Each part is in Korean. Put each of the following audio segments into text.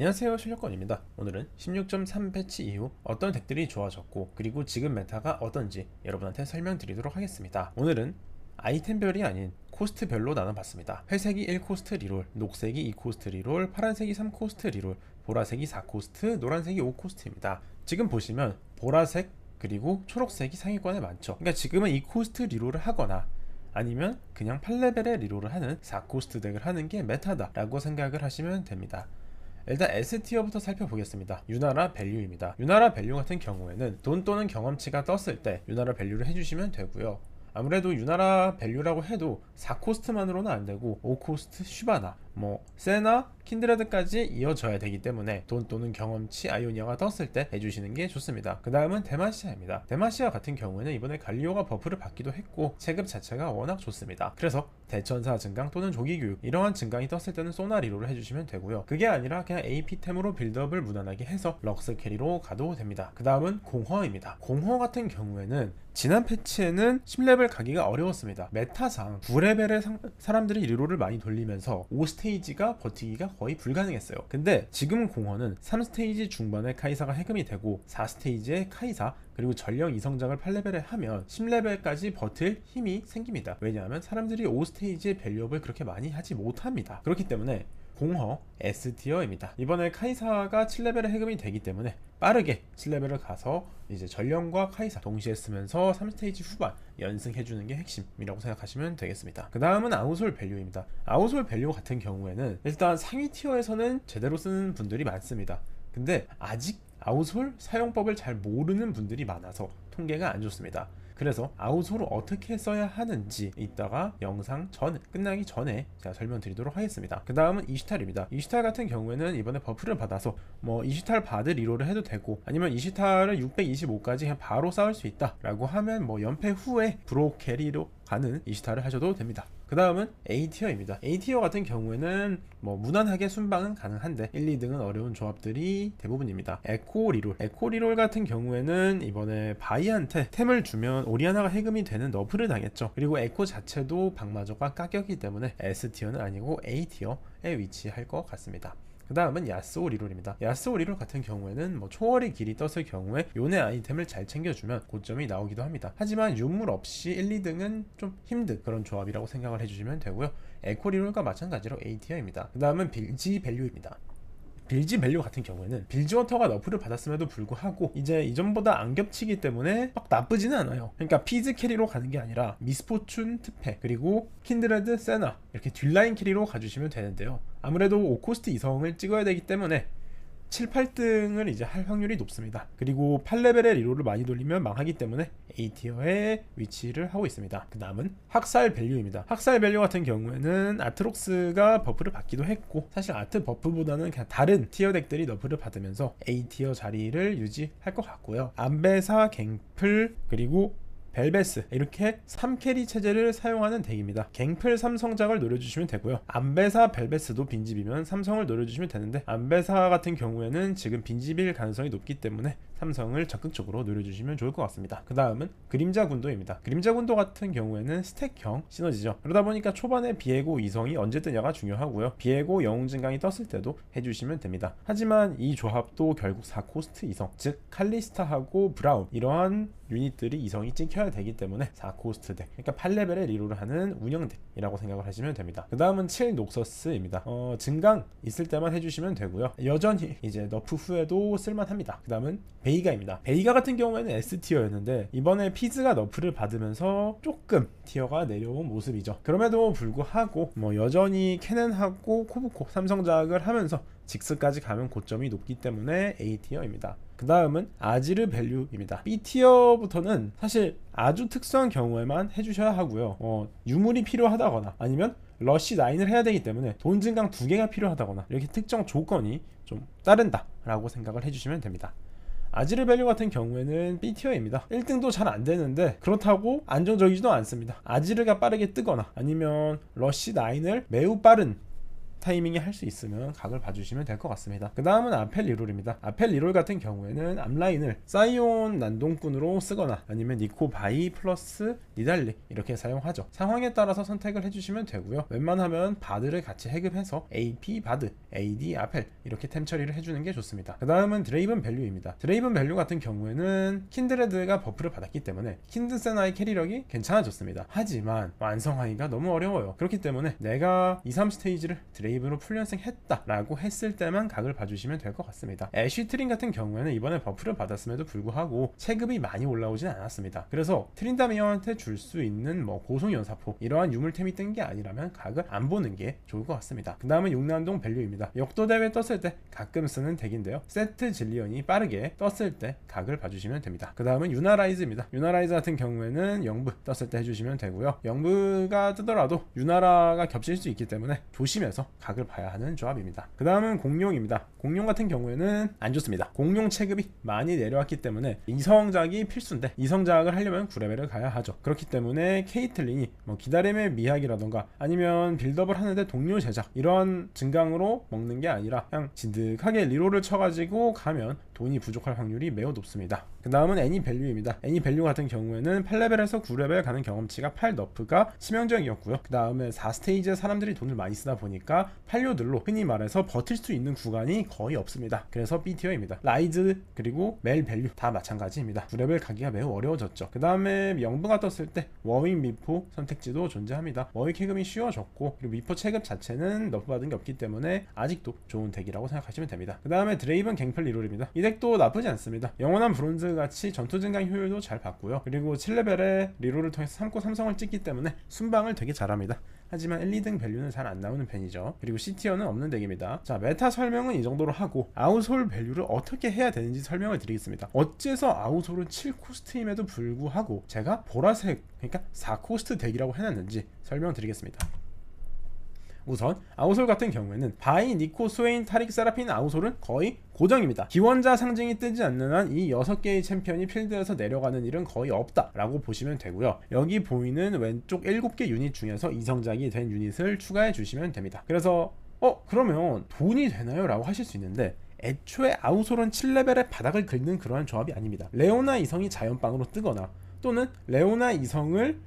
안녕하세요 실력권입니다. 오늘은 16.3 패치 이후 어떤 덱들이 좋아졌고 그리고 지금 메타가 어떤지 여러분한테 설명드리도록 하겠습니다. 오늘은 아이템별이 아닌 코스트별로 나눠봤습니다. 회색이 1코스트 리롤, 녹색이 2코스트 리롤, 파란색이 3코스트 리롤, 보라색이 4코스트, 노란색이 5코스트입니다. 지금 보시면 보라색 그리고 초록색이 상위권에 많죠. 그러니까 지금은 2코스트 리롤을 하거나 아니면 그냥 8레벨의 리롤을 하는 4코스트 덱을 하는 게 메타다 라고 생각을 하시면 됩니다 일단 S티어부터 살펴보겠습니다. 유나라 밸류입니다. 유나라 밸류 같은 경우에는 돈 또는 경험치가 떴을 때 유나라 밸류를 해주시면 되고요. 아무래도 유나라 밸류라고 해도 4코스트만으로는 안 되고 5코스트 슈바나 뭐 세나 킨드레드까지 이어져야 되기 때문에 돈 또는 경험치 아이오니아가 떴을 때 해주시는 게 좋습니다. 그 다음은 데마시아입니다. 데마시아 같은 경우에는 이번에 갈리오가 버프를 받기도 했고 체급 자체가 워낙 좋습니다. 그래서 대천사 증강 또는 조기교육 이러한 증강이 떴을 때는 소나 리로를 해주시면 되고요. 그게 아니라 그냥 AP템으로 빌드업을 무난하게 해서 럭스 캐리로 가도 됩니다. 그 다음은 공허입니다. 공허 같은 경우에는 지난 패치에는 10레벨 가기가 어려웠습니다. 메타상 9레벨의 상, 사람들이 리로를 많이 돌리면서 5스테이지가 버티기가 거의 불가능했어요. 근데 지금 공허는 3스테이지 중반에 카이사가 해금이 되고 4스테이지에 카이사 그리고 전령 이성장을 8레벨에 하면 10레벨까지 버틸 힘이 생깁니다. 왜냐하면 사람들이 5스테이지의 밸류업을 그렇게 많이 하지 못합니다. 그렇기 때문에 공허 S티어입니다. 이번에 카이사가 7레벨의 해금이 되기 때문에 빠르게 7레벨을 가서 이제 전령과 카이사 동시에 쓰면서 3스테이지 후반 연승해주는 게 핵심이라고 생각하시면 되겠습니다. 그 다음은 아우솔 밸류입니다. 아우솔 밸류 같은 경우에는 일단 상위 티어에서는 제대로 쓰는 분들이 많습니다. 근데 아직 아우솔 사용법을 잘 모르는 분들이 많아서 통계가 안 좋습니다. 그래서 아우소를 어떻게 써야 하는지 이따가 영상 전 끝나기 전에 제가 설명드리도록 하겠습니다. 그 다음은 이시탈입니다. 이시탈 같은 경우에는 이번에 버프를 받아서 뭐 이시탈 받을 리로를 해도 되고 아니면 이시탈을 625까지 그냥 바로 쌓을 수 있다 라고 하면 뭐 연패 후에 브로 캐리로 가는 이시타를 하셔도 됩니다. 그 다음은 A티어입니다. A티어 같은 경우에는 뭐 무난하게 순방은 가능한데 1, 2등은 어려운 조합들이 대부분입니다. 에코 리롤. 에코 리롤 같은 경우에는 이번에 바이한테 템을 주면 오리아나가 해금이 되는 너프를 당했죠. 그리고 에코 자체도 방마저가 까격이기 때문에 S티어는 아니고 A티어에 위치할 것 같습니다. 그 다음은 야스오 리롤입니다. 야스오 리롤 같은 경우에는 뭐 초월의 길이 떴을 경우에 요네 아이템을 잘 챙겨주면 고점이 나오기도 합니다. 하지만 유물 없이 1, 2등은 좀 힘든 그런 조합이라고 생각을 해주시면 되고요. 에코 리롤과 마찬가지로 A티어입니다. 그 다음은 빌지 밸류입니다. 빌지 밸류 같은 경우에는 빌지 워터가 너프를 받았음에도 불구하고 이제 이전보다 안 겹치기 때문에 막 나쁘지는 않아요. 그러니까 피즈 캐리로 가는 게 아니라 미스포춘 트페 그리고 킨드레드 세나 이렇게 뒷라인 캐리로 가주시면 되는데요. 아무래도 5코스트 이성을 찍어야 되기 때문에 7, 8등을 이제 할 확률이 높습니다. 그리고 8레벨의 리로를 많이 돌리면 망하기 때문에 A티어에 위치를 하고 있습니다. 그 다음은 학살 밸류입니다. 학살 밸류 같은 경우에는 아트록스가 버프를 받기도 했고 사실 아트 버프보다는 그냥 다른 티어 덱들이 너프를 받으면서 A티어 자리를 유지할 것 같고요. 안배사, 갱플, 그리고 벨베스 이렇게 3캐리 체제를 사용하는 덱입니다. 갱플 삼성작을 노려주시면 되고요. 안배사 벨베스도 빈집이면 삼성을 노려주시면 되는데 안배사 같은 경우에는 지금 빈집일 가능성이 높기 때문에 삼성을 적극적으로 노려주시면 좋을 것 같습니다. 그 다음은 그림자 군도입니다. 그림자 군도 같은 경우에는 스택형 시너지죠. 그러다 보니까 초반에 비에고 이성이 언제 뜨냐가 중요하고요. 비에고 영웅 증강이 떴을 때도 해주시면 됩니다. 하지만 이 조합도 결국 4코스트 이성, 즉 칼리스타하고 브라운 이러한 유닛들이 이성이 찍혀야 되기 때문에 4코스트 덱, 그러니까 8레벨의 리로를 하는 운영 덱이라고 생각을 하시면 됩니다. 그 다음은 7 녹서스입니다. 어, 증강 있을 때만 해주시면 되고요. 여전히 이제 너프 후에도 쓸만합니다. 그 다음은 베 이가입니다. 베이가 같은 경우에는 S티어였는데 이번에 피즈가 너프를 받으면서 조금 티어가 내려온 모습이죠. 그럼에도 불구하고 뭐 여전히 캐넨하고 코브코 삼성작을 하면서 직스까지 가면 고점이 높기 때문에 A티어입니다. 그 다음은 아지르 밸류입니다. B티어부터는 사실 아주 특수한 경우에만 해주셔야 하고요. 어, 유물이 필요하다거나 아니면 러쉬 9을 해야 되기 때문에 돈 증강 두 개가 필요하다거나 이렇게 특정 조건이 좀 따른다 라고 생각을 해주시면 됩니다. 아지르 밸류 같은 경우에는 B티어입니다. 1등도 잘 안 되는데 그렇다고 안정적이지도 않습니다. 아지르가 빠르게 뜨거나 아니면 러쉬 9을 매우 빠른 타이밍에 할 수 있으면 각을 봐주시면 될 것 같습니다. 그 다음은 아펠 리롤입니다. 아펠 리롤 같은 경우에는 앞라인을 사이온 난동꾼으로 쓰거나 아니면 니코 바이 플러스 니달리 이렇게 사용하죠. 상황에 따라서 선택을 해주시면 되고요. 웬만하면 바드를 같이 해급해서 AP 바드, AD 아펠 이렇게 템 처리를 해주는 게 좋습니다. 그 다음은 드레이븐 밸류입니다. 드레이븐 밸류 같은 경우에는 킨드레드가 버프를 받았기 때문에 킨드세나의 캐리력이 괜찮아졌습니다. 하지만 완성하기가 너무 어려워요. 그렇기 때문에 내가 2, 3스테이지를 드레이 븐으로 풀연승했다라고 했을 때만 각을 봐주시면 될 것 같습니다. 애쉬 트린 같은 경우에는 이번에 버프를 받았음에도 불구하고 체급이 많이 올라오진 않았습니다. 그래서 트린다미어한테 줄 수 있는 뭐 고속 연사포 이러한 유물템이 뜬 게 아니라면 각을 안 보는 게 좋을 것 같습니다. 그 다음은 용난동 밸류입니다. 역도 대회 떴을 때 가끔 쓰는 덱인데요. 세트 질리언이 빠르게 떴을 때 각을 봐주시면 됩니다. 그 다음은 유나라이즈입니다. 유나라이즈 같은 경우에는 영브 떴을 때 해주시면 되고요. 영브가 뜨더라도 유나라가 겹칠 수 있기 때문에 조심해서 각을 봐야 하는 조합입니다. 그 다음은 공룡입니다. 공룡 같은 경우에는 안 좋습니다. 공룡 체급이 많이 내려왔기 때문에 이성작이 필수인데 이성작을 하려면 9레벨을 가야 하죠. 그렇기 때문에 케이틀린이 뭐 기다림의 미학이라던가 아니면 빌드업을 하는데 동료 제작 이런 증강으로 먹는 게 아니라 그냥 진득하게 리롤을 쳐가지고 가면 돈이 부족할 확률이 매우 높습니다. 그 다음은 애니 밸류입니다. 애니 밸류 같은 경우에는 8레벨에서 9레벨 가는 경험치가 8 너프가 치명적이었고요. 그 다음에 4스테이지에 사람들이 돈을 많이 쓰다 보니까 팔료들로 흔히 말해서 버틸 수 있는 구간이 거의 없습니다. 그래서 B티어입니다. 라이즈 그리고 멜 밸류 다 마찬가지입니다. 9레벨 가기가 매우 어려워졌죠. 그 다음에 영부가 떴을 때 워윙 미포 선택지도 존재합니다. 워윙 캐금이 쉬워졌고 그리고 미포 체급 자체는 너프 받은 게 없기 때문에 아직도 좋은 덱이라고 생각하시면 됩니다. 그 다음에 드레이븐 갱플 리롤입니다. 이 덱도 나쁘지 않습니다. 영원한 브론즈 같이 전투 증강 효율도 잘 받고요. 그리고 7레벨에 리롤을 통해서 3코 3성을 찍기 때문에 순방을 되게 잘합니다. 하지만 1, 2등 밸류는 잘 안 나오는 편이죠. 그리고 C티어는 없는 덱입니다. 자, 메타 설명은 이 정도로 하고 아웃솔 밸류를 어떻게 해야 되는지 설명을 드리겠습니다. 어째서 아웃솔은 7코스트임에도 불구하고 제가 보라색, 그러니까 4코스트 덱이라고 해놨는지 설명드리겠습니다. 우선 아우솔 같은 경우에는 바이, 니코, 스웨인, 타릭, 세라핀, 아우솔은 거의 고정입니다. 기원자 상징이 뜨지 않는 한 이 6개의 챔피언이 필드에서 내려가는 일은 거의 없다 라고 보시면 되고요. 여기 보이는 왼쪽 7개 유닛 중에서 이성작이 된 유닛을 추가해 주시면 됩니다. 그래서 어 그러면 돈이 되나요? 라고 하실 수 있는데 애초에 아우솔은 7레벨의 바닥을 긁는 그러한 조합이 아닙니다. 레오나 이성이 자연빵으로 뜨거나 또는 레오나 이성을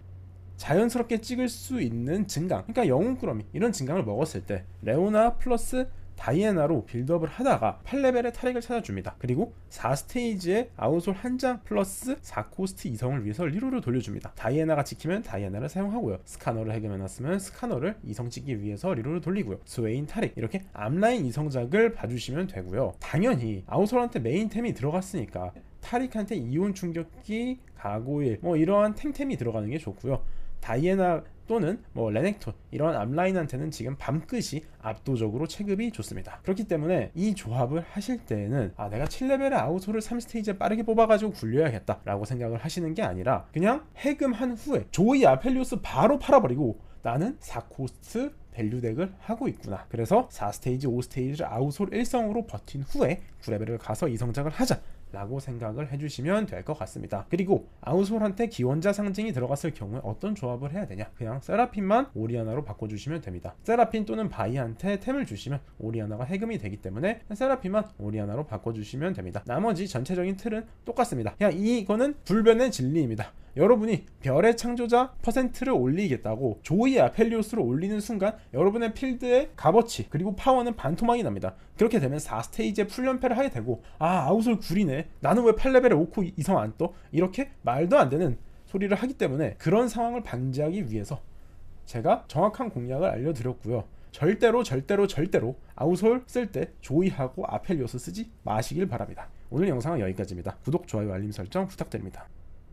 자연스럽게 찍을 수 있는 증강 그러니까 영웅 꾸러미 이런 증강을 먹었을 때 레오나 플러스 다이애나로 빌드업을 하다가 8레벨의 타릭을 찾아줍니다. 그리고 4스테이지에 아웃솔 한 장 플러스 4코스트 이성을 위해서 리로를 돌려줍니다. 다이애나가 지키면 다이애나를 사용하고요. 스카너를 해금해놨으면 스카너를 이성 찍기 위해서 리로를 돌리고요. 스웨인 타릭 이렇게 앞라인 이성작을 봐주시면 되고요. 당연히 아웃솔한테 메인템이 들어갔으니까 타릭한테 이온 충격기, 가고일 뭐 이러한 탱템이 들어가는 게 좋고요. 다이애나 또는 뭐 레넥톤 이런 앞라인한테는 지금 밤끝이 압도적으로 체급이 좋습니다. 그렇기 때문에 이 조합을 하실 때에는 아 내가 7레벨의 아우소를 3스테이지에 빠르게 뽑아가지고 굴려야겠다 라고 생각을 하시는 게 아니라 그냥 해금한 후에 조이 아펠리오스 바로 팔아버리고 나는 4코스트 밸류 덱을 하고 있구나. 그래서 4스테이지, 5스테이지를 아우솔 1성으로 버틴 후에 9레벨을 가서 이성작을 하자. 라고 생각을 해주시면 될 것 같습니다. 그리고 아우솔한테 기원자 상징이 들어갔을 경우에 어떤 조합을 해야 되냐? 그냥 세라핀만 오리아나로 바꿔주시면 됩니다. 세라핀 또는 바이한테 템을 주시면 오리아나가 해금이 되기 때문에 세라핀만 오리아나로 바꿔주시면 됩니다. 나머지 전체적인 틀은 똑같습니다. 그냥 이거는 불변의 진리입니다. 여러분이 별의 창조자 퍼센트를 올리겠다고 조이 아펠리오스를 올리는 순간 여러분의 필드의 값어치 그리고 파워는 반토막이 납니다. 그렇게 되면 4스테이지에 풀연패를 하게 되고 아 아웃을 구리네 나는 왜 8레벨에 5코 이상 안 떠? 이렇게 말도 안 되는 소리를 하기 때문에 그런 상황을 방지하기 위해서 제가 정확한 공략을 알려드렸고요. 절대로 절대로 절대로 아웃솔 쓸 때 조이하고 아펠리오스 쓰지 마시길 바랍니다. 오늘 영상은 여기까지입니다. 구독, 좋아요, 알림 설정 부탁드립니다.